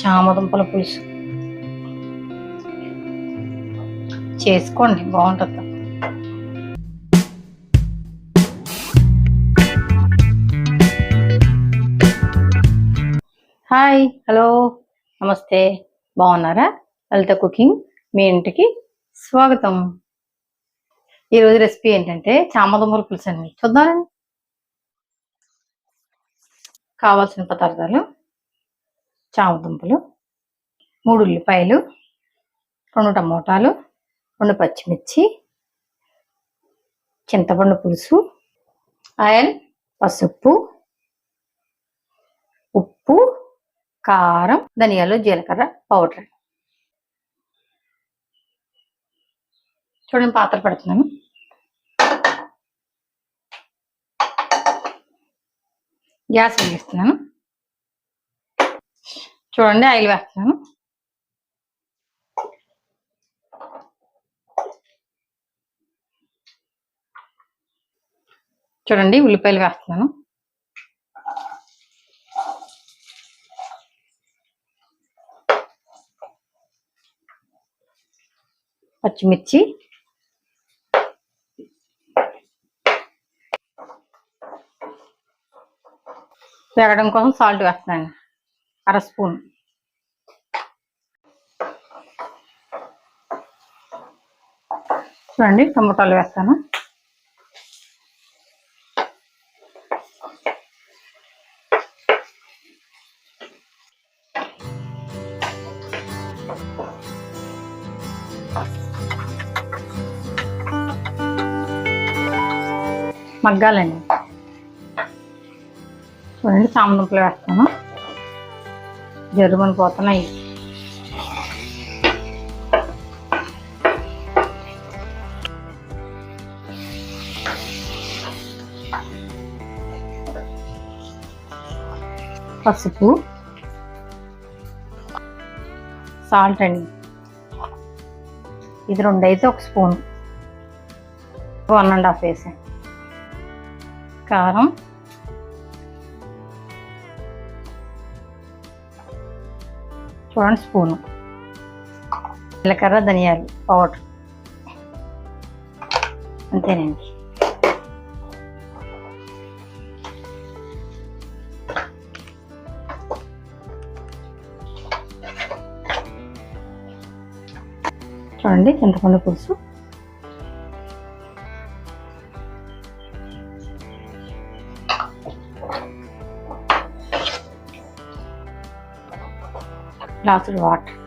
చామదుంపల పులుసు. చేసుకోండి బాగుంటుంది. హాయ్ హలో నమస్తే బాగున్నారా? లలిత కుకింగ్ మీ ఇంటికి స్వాగతం. ఈరోజు రెసిపీ ఏంటంటే చామదుంపల పులుసు అండి చూద్దామండి. కావాల్సిన పదార్థాలు. చామదుంపలు మూడు ఉల్లిపాయలు రెండు టమోటాలు రెండు పచ్చిమిర్చి చింతపండు పులుసు ఆయిల్ పసుపు ఉప్పు కారం ధనియాలు జీలకర్ర పౌడర్. చూడండి పాత్ర పెడుతున్నాను. గ్యాస్ వేస్తున్నాను చూడండి ఆయిల్ వేస్తాను చూడండి ఉల్లిపాయలు వేస్తున్నాను. పచ్చిమిర్చి. వేగడం కోసం సాల్ట్ వేస్తున్నాను. అర స్పూన్. చూడండి టమోటాలు వేస్తాను. మగ్గాలండి. చూడండి సామదుంపలు వేస్తాను. జరుమని పోతున్నాయి. పసుపు సాల్ట్ అండి. ఇది రెండు అయితే ఒక స్పూన్. వన్ అండ్ హాఫ్ వేసాను కారం. చూడండి స్పూను. జీలకర్ర ధనియాలు పౌడర్. అంతేనండి. చూడండి చింతపండు పులుసు. గ్లాసులు వాటర్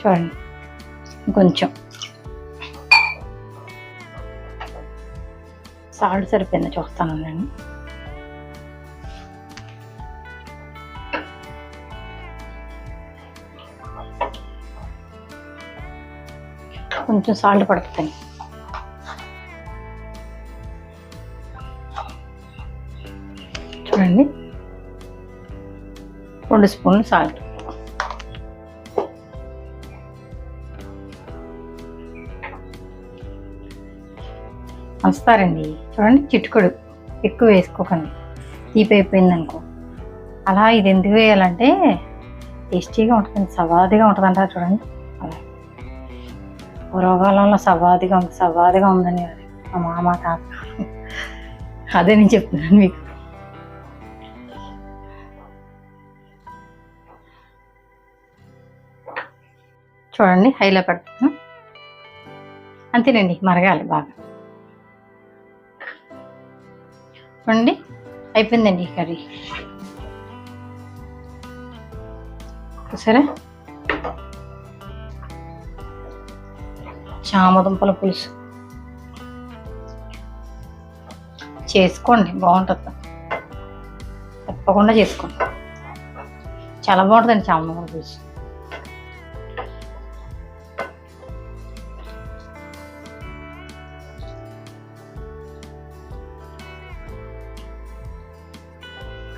చూడండి కొంచెం. సాల్ట్ సరిపోయింది చూస్తాను నేను. కొంచెం సాల్ట్ పడుతుంది. రెండు స్పూన్లు సాల్ట్ వస్తారండి. చూడండి చిటుకుడు. ఎక్కువ వేసుకోకండి. తీపి అయిపోయింది అనుకో. అలా ఇది ఎందుకు వేయాలంటే టేస్టీగా ఉంటుంది సవాదిగా ఉంటుంది అంటారు చూడండి. అలా. పూర్వకాలంలో సవాదిగా ఉంది సవాదిగా ఉందని. మా మామ తాత. అదే నేను చెప్తున్నాను మీకు. చూడండి హైలో పెడతాను. అంతేనండి మరగాలి బాగా. చూడండి అయిపోయిందండి ఈ కర్రీ. సరే చామదుంపల పులుసు. చేసుకోండి బాగుంటుంది. తప్పకుండా చేసుకోండి. చాలా బాగుంటుందండి చామదుంపల పులుసు.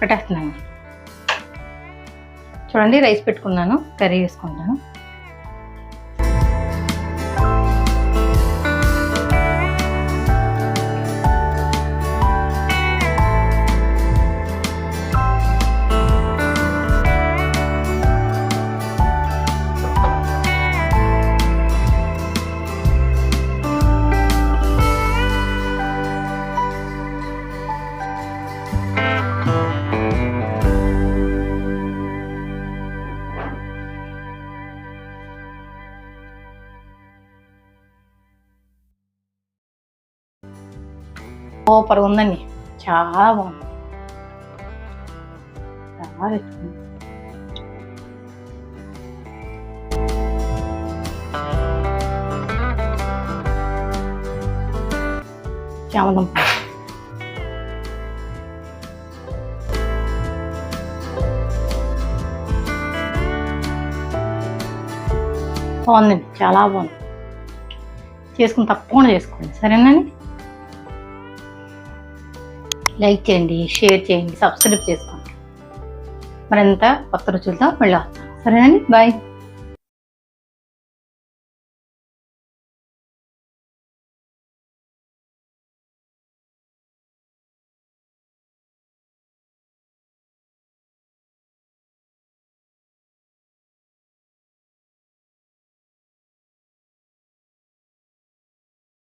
కట్టేస్తున్నాను. చూడండి రైస్ పెట్టుకున్నాను కర్రీ వేసుకుంటాను. సూపర్ ఉందండి. చాలా బాగుంది. చాలా చామదుంప బాగుందండి. చాలా బాగుంది. చేసుకుని తప్పకుండా చేసుకోండి. సరేనండి? లైక్ చేయండి షేర్ చేయండి సబ్స్క్రైబ్ చేసుకోండి. మరింత కొత్త రుచులతో మళ్ళీ వస్తాం సరేనండి బాయ్.